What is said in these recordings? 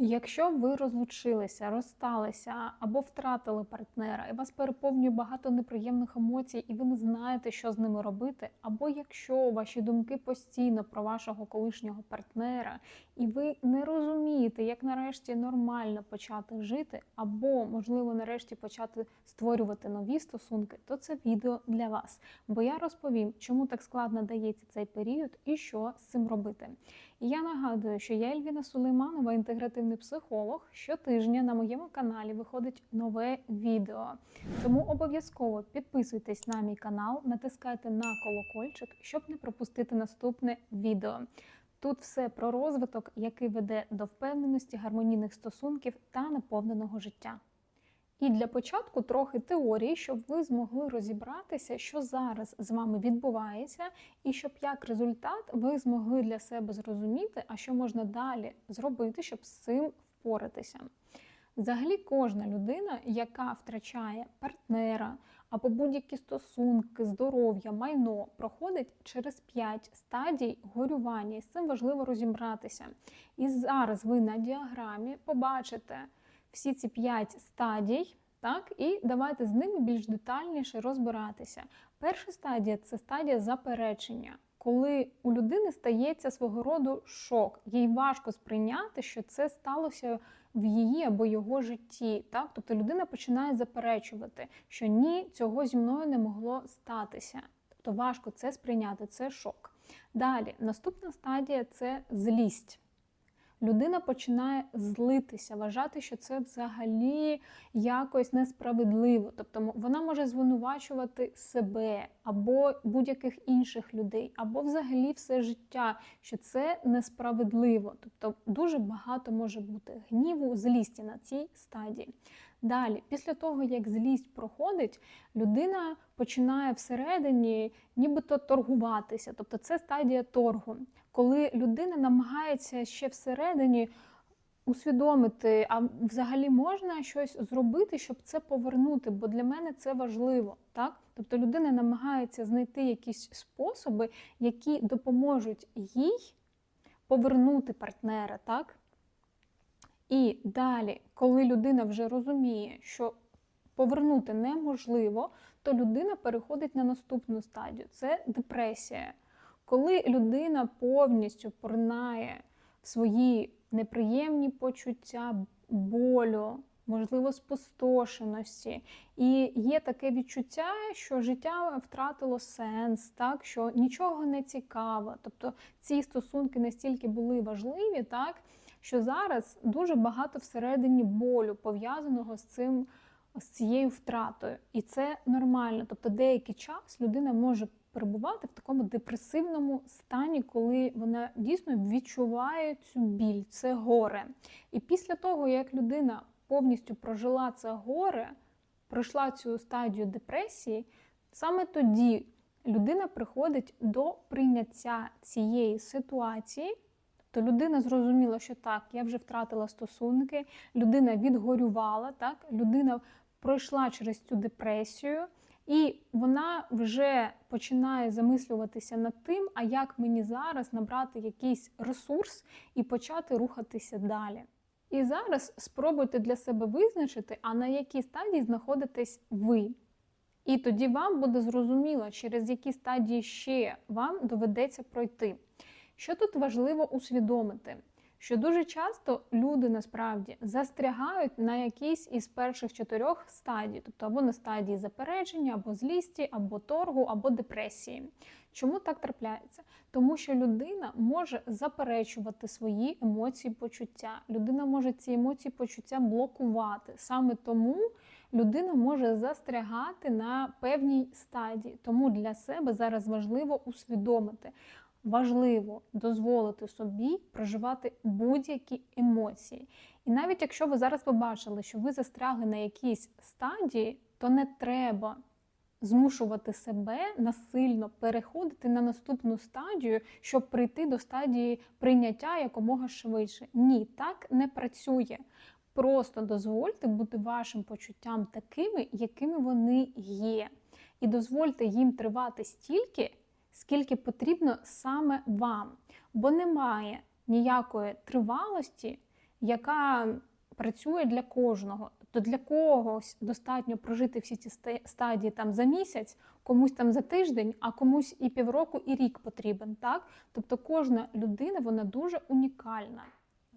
Якщо ви розлучилися, розсталися або втратили партнера, і вас переповнює багато неприємних емоцій, і ви не знаєте, що з ними робити, або якщо ваші думки постійно про вашого колишнього партнера, і ви не розумієте, як нарешті нормально почати жити, або, можливо, нарешті почати створювати нові стосунки, то це відео для вас. Бо я розповім, чому так складно дається цей період і що з цим робити. Я нагадую, що я Ельвіна Сулейманова, інтегративний психолог. Щотижня на моєму каналі виходить нове відео. Тому обов'язково підписуйтесь на мій канал, натискайте на колокольчик, щоб не пропустити наступне відео. Тут все про розвиток, який веде до впевненості, гармонійних стосунків та наповненого життя. І для початку трохи теорії, щоб ви змогли розібратися, що зараз з вами відбувається, і щоб як результат ви змогли для себе зрозуміти, а що можна далі зробити, щоб з цим впоратися. Взагалі, кожна людина, яка втрачає партнера або будь-які стосунки, здоров'я, майно, проходить через 5 стадій горювання, і з цим важливо розібратися. І зараз ви на діаграмі побачите всі ці п'ять стадій, так, і давайте з ними більш детальніше розбиратися. Перша стадія це стадія заперечення. Коли у людини стається свого роду шок, їй важко сприйняти, що це сталося в її або його житті. Так? Тобто людина починає заперечувати, що ні, цього зі мною не могло статися. Тобто важко це сприйняти, це шок. Далі, наступна стадія це злість людина починає злитися, вважати, що це взагалі якось несправедливо. Тобто вона може звинувачувати себе або будь-яких інших людей, або взагалі все життя, що це несправедливо. Тобто дуже багато може бути гніву, злісті на цій стадії. Далі, після того, як злість проходить, людина починає всередині нібито торгуватися. Тобто це стадія торгу, коли людина намагається ще всередині усвідомити, а взагалі можна щось зробити, щоб це повернути, бо для мене це важливо. так? Тобто людина намагається знайти якісь способи, які допоможуть їй повернути партнера. так? І далі, коли людина вже розуміє, що повернути неможливо, то людина переходить на наступну стадію це депресія. Коли людина повністю поринає в свої неприємні почуття болю, можливо, спустошеності, і є таке відчуття, що життя втратило сенс, так що нічого не цікаво. Тобто ці стосунки настільки були важливі, так що зараз дуже багато всередині болю пов'язаного з цим, з цією втратою. І це нормально. Тобто, деякий час людина може перебувати в такому депресивному стані, коли вона дійсно відчуває цю біль, це горе. І після того, як людина повністю прожила це горе, пройшла цю стадію депресії, саме тоді людина приходить до прийняття цієї ситуації. То людина зрозуміла, що так, я вже втратила стосунки, людина відгорювала, так, людина пройшла через цю депресію, і вона вже починає замислюватися над тим, а як мені зараз набрати якийсь ресурс і почати рухатися далі. І зараз спробуйте для себе визначити, а на якій стадії знаходитесь ви. І тоді вам буде зрозуміло, через які стадії ще вам доведеться пройти. Що тут важливо усвідомити? Що дуже часто люди насправді застрягають на якійсь із перших чотирьох стадій, тобто або на стадії заперечення, або злісті, або торгу, або депресії. Чому так трапляється? Тому що людина може заперечувати свої емоції, почуття. Людина може ці емоції, почуття блокувати. Саме тому людина може застрягати на певній стадії. Тому для себе зараз важливо усвідомити важливо дозволити собі проживати будь-які емоції. І навіть якщо ви зараз побачили, що ви застрягли на якійсь стадії, то не треба змушувати себе насильно переходити на наступну стадію, щоб прийти до стадії прийняття якомога швидше. Ні, так не працює. Просто дозвольте бути вашим почуттям такими, якими вони є. І дозвольте їм тривати стільки, скільки потрібно саме вам. Бо немає ніякої тривалості яка працює для кожного. Тобто для когось достатньо прожити всі ці стадії там за місяць, комусь там за тиждень, а комусь і півроку, і рік потрібен. Так? Тобто кожна людина вона дуже унікальна.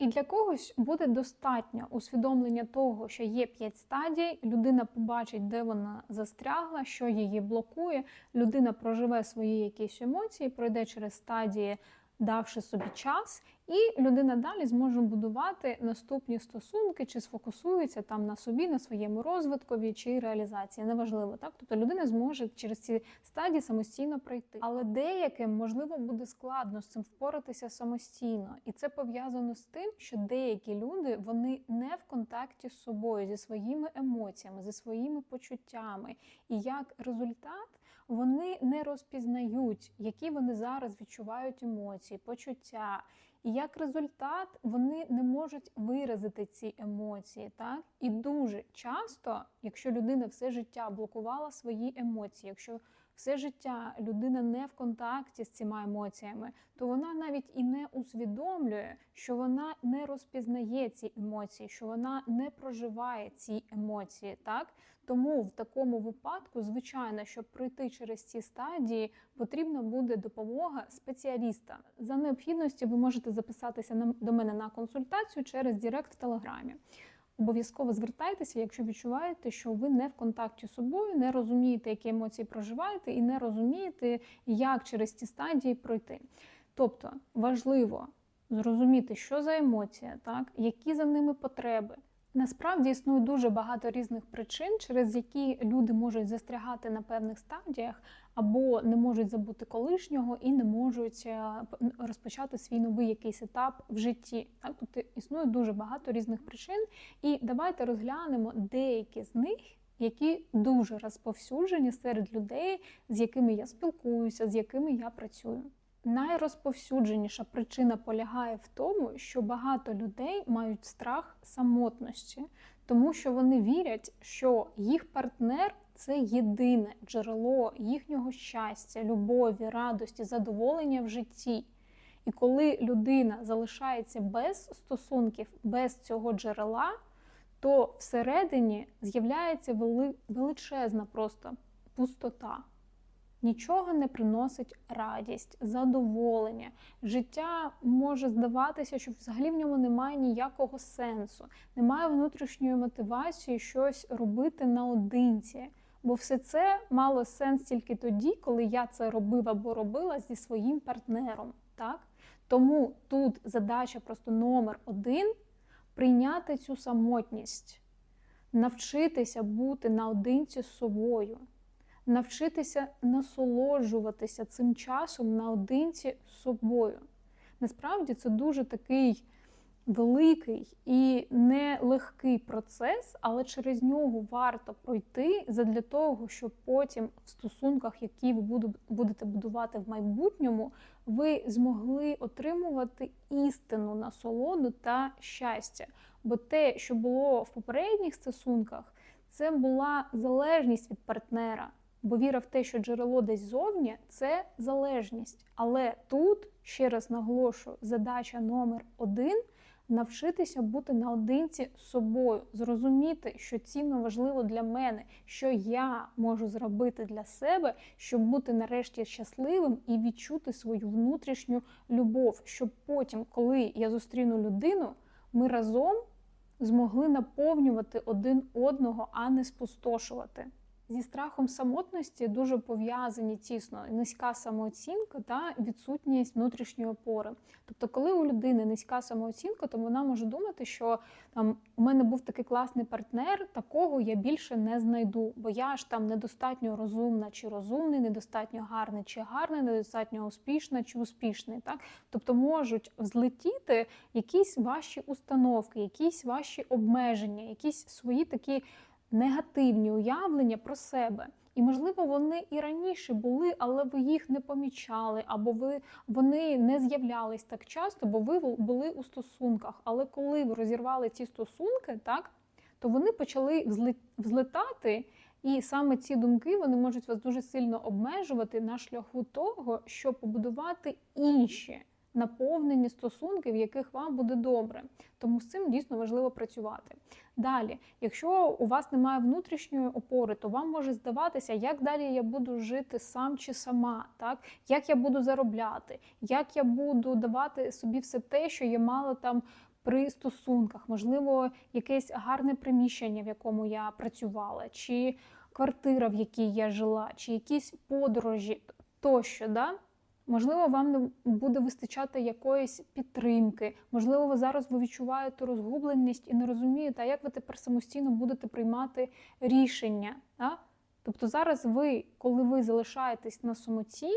І для когось буде достатньо усвідомлення того, що є п'ять стадій. Людина побачить, де вона застрягла, що її блокує. Людина проживе свої якісь емоції, пройде через стадії, давши собі час, і людина далі зможе будувати наступні стосунки, чи сфокусується там на собі, на своєму розвиткові чи реалізації. Неважливо, так? Тобто людина зможе через ці стадії самостійно пройти. Але деяким можливо буде складно з цим впоратися самостійно, і це пов'язано з тим, що деякі люди вони не в контакті з собою, зі своїми емоціями, зі своїми почуттями. І як результат вони не розпізнають, які вони зараз відчувають емоції, почуття. І як результат вони не можуть виразити ці емоції, так і дуже часто, якщо людина все життя блокувала свої емоції, якщо все життя людина не в контакті з цими емоціями, то вона навіть і не усвідомлює, що вона не розпізнає ці емоції, що вона не проживає ці емоції. Так тому в такому випадку, звичайно, щоб пройти через ці стадії, потрібна буде допомога спеціаліста. За необхідності ви можете записатися до мене на консультацію через Директ в Телеграмі. Обов'язково звертайтеся, якщо відчуваєте, що ви не в контакті з собою, не розумієте, які емоції проживаєте, і не розумієте, як через ці стадії пройти. Тобто важливо зрозуміти, що за емоція, так, які за ними потреби. Насправді існує дуже багато різних причин, через які люди можуть застрягати на певних стадіях, або не можуть забути колишнього і не можуть е, розпочати свій новий якийсь етап в житті. Так, тобто існує дуже багато різних причин, і давайте розглянемо деякі з них, які дуже розповсюджені серед людей, з якими я спілкуюся, з якими я працюю. Найрозповсюдженіша причина полягає в тому, що багато людей мають страх самотності, тому що вони вірять, що їх партнер це єдине джерело їхнього щастя, любові, радості, задоволення в житті. І коли людина залишається без стосунків, без цього джерела, то всередині з'являється величезна просто пустота. Нічого не приносить радість, задоволення. Життя може здаватися, що взагалі в ньому немає ніякого сенсу, немає внутрішньої мотивації щось робити наодинці. Бо все це мало сенс тільки тоді, коли я це робив або робила зі своїм партнером. Так? Тому тут задача просто номер один прийняти цю самотність, навчитися бути наодинці з собою навчитися насолоджуватися цим часом наодинці з собою. Насправді це дуже такий великий і нелегкий процес, але через нього варто пройти задля того, щоб потім в стосунках, які ви будете будувати в майбутньому, ви змогли отримувати істинну насолоду та щастя. Бо те, що було в попередніх стосунках, це була залежність від партнера. Бо віра в те, що джерело десь зовні, це залежність. Але тут, ще раз наголошую, задача номер один навчитися бути наодинці з собою, зрозуміти, що цінно важливо для мене, що я можу зробити для себе, щоб бути нарешті щасливим і відчути свою внутрішню любов, щоб потім, коли я зустріну людину, ми разом змогли наповнювати один одного, а не спустошувати. Зі страхом самотності дуже пов'язані тісно низька самооцінка та відсутність внутрішньої опори. Тобто, коли у людини низька самооцінка, то вона може думати, що там у мене був такий класний партнер, такого я більше не знайду, бо я ж там недостатньо розумна чи розумний, недостатньо гарний чи гарний, недостатньо успішна чи успішний. Так? Тобто можуть взлетіти якісь ваші установки, якісь ваші обмеження, якісь свої такі негативні уявлення про себе. І, можливо, вони і раніше були, але ви їх не помічали, або ви вони не з'являлись так часто, бо ви були у стосунках. Але коли ви розірвали ці стосунки, так то вони почали взлетати, і саме ці думки вони можуть вас дуже сильно обмежувати на шляху того, щоб побудувати інші наповнені стосунки, в яких вам буде добре. Тому з цим дійсно важливо працювати. Далі, якщо у вас немає внутрішньої опори, то вам може здаватися, як далі я буду жити сам чи сама, так як я буду заробляти, як я буду давати собі все те, що я мала там при стосунках, можливо, якесь гарне приміщення, в якому я працювала, чи квартира, в якій я жила, чи якісь подорожі тощо. Да? Можливо, вам не буде вистачати якоїсь підтримки. Можливо, ви зараз ви відчуваєте розгубленість і не розумієте, а як ви тепер самостійно будете приймати рішення. Да? Тобто зараз ви, коли ви залишаєтесь на самоті,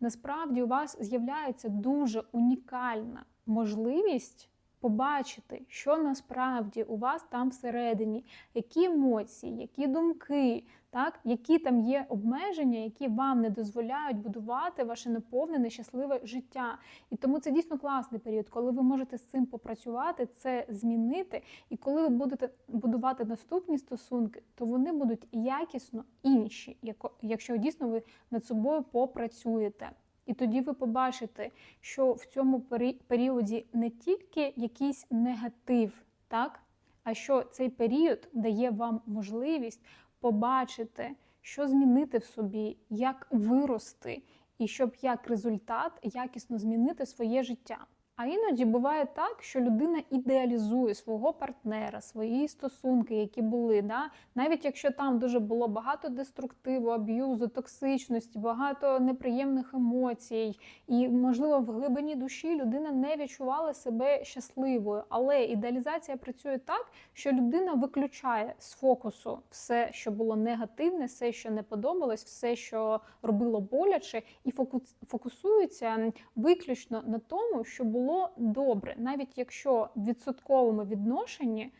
насправді у вас з'являється дуже унікальна можливість побачити, що насправді у вас там всередині, які емоції, які думки, так, які там є обмеження, які вам не дозволяють будувати ваше наповнене щасливе життя. І тому це дійсно класний період, коли ви можете з цим попрацювати, це змінити. І коли ви будете будувати наступні стосунки, то вони будуть якісно інші, якщо дійсно ви над собою попрацюєте. І тоді ви побачите, що в цьому періоді не тільки якийсь негатив, так, а що цей період дає вам можливість побачити, що змінити в собі, як вирости, і щоб як результат якісно змінити своє життя. А іноді буває так, що людина ідеалізує свого партнера, свої стосунки, які були. Да? Навіть якщо там дуже було багато деструктиву, аб'юзу, токсичності, багато неприємних емоцій, і, можливо, в глибині душі людина не відчувала себе щасливою. Але ідеалізація працює так, що людина виключає з фокусу все, що було негативне, все, що не подобалось, все, що робило боляче, і фокусується виключно на тому, що було було добре, навіть якщо в відсотковому відношенні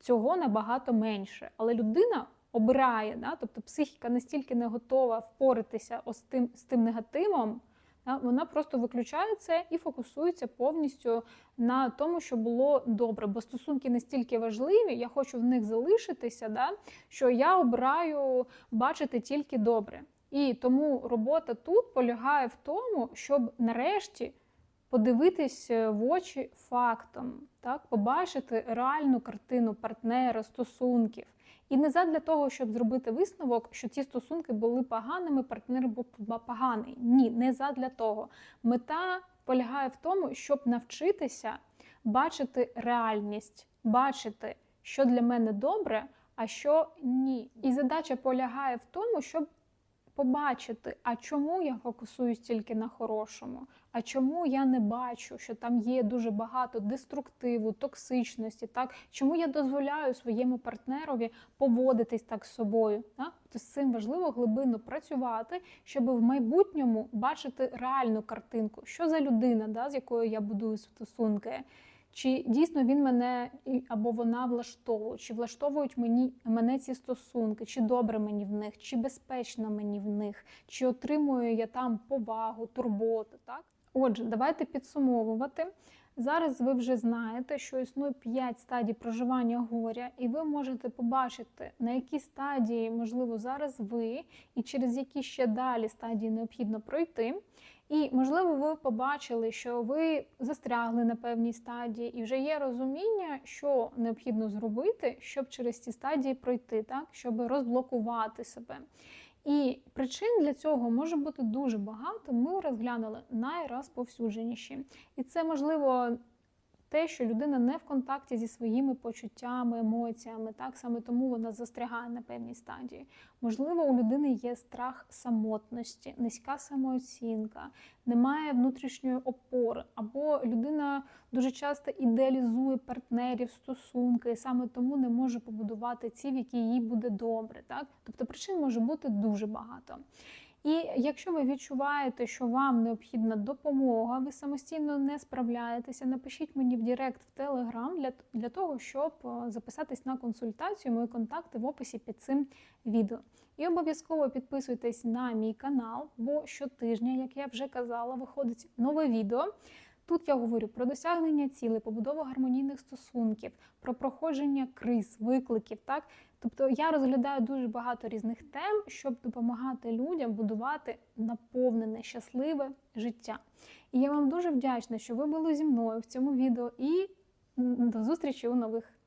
цього набагато менше. Але людина обирає, да? тобто психіка настільки не готова впоратися з тим, з тим негативом, да? вона просто виключає це і фокусується повністю на тому, що було добре. Бо стосунки настільки важливі, я хочу в них залишитися, да? що я обираю бачити тільки добре. І тому робота тут полягає в тому, щоб нарешті подивитись е, в очі фактом, так, побачити реальну картину партнера, стосунків. І не задля того, щоб зробити висновок, що ці стосунки були поганими, партнер був поганий. Ні, не задля того. Мета полягає в тому, щоб навчитися бачити реальність, бачити, що для мене добре, а що ні. І задача полягає в тому, щоб побачити, а чому я фокусуюсь тільки на хорошому, а чому я не бачу, що там є дуже багато деструктиву, токсичності, так чому я дозволяю своєму партнерові поводитись так з собою? Так? То з цим важливо глибинно працювати, щоб в майбутньому бачити реальну картинку, що за людина, да, з якою я будую стосунки. Чи дійсно він мене або вона влаштовує, чи влаштовують мені мене ці стосунки, чи добре мені в них, чи безпечно мені в них, чи отримую я там повагу, турботу. Так, отже, давайте підсумовувати. Зараз ви вже знаєте, що існує 5 стадій проживання горя, і ви можете побачити, на які стадії, можливо, зараз ви, і через які ще далі стадії необхідно пройти. І, можливо, ви побачили, що ви застрягли на певній стадії, і вже є розуміння, що необхідно зробити, щоб через ці стадії пройти, так, щоб розблокувати себе. І причин для цього може бути дуже багато. Ми розглянули найрозповсюдженіші. І це можливо те, що людина не в контакті зі своїми почуттями, емоціями, так саме тому вона застрягає на певній стадії. Можливо, у людини є страх самотності, низька самооцінка, немає внутрішньої опори, або людина дуже часто ідеалізує партнерів, стосунки, і саме тому не може побудувати ці, в які їй буде добре. Так? Тобто причин може бути дуже багато. І якщо ви відчуваєте, що вам необхідна допомога, ви самостійно не справляєтеся, напишіть мені в Директ в Телеграм для для того, щоб е, записатись на консультацію. Мої контакти в описі під цим відео. І обов'язково підписуйтесь на мій канал, бо щотижня, як я вже казала, виходить нове відео. Тут я говорю про досягнення цілей, побудову гармонійних стосунків, про проходження криз, викликів. Так, тобто я розглядаю дуже багато різних тем, щоб допомагати людям будувати наповнене, щасливе життя. І я вам дуже вдячна, що ви були зі мною в цьому відео. І до зустрічі у нових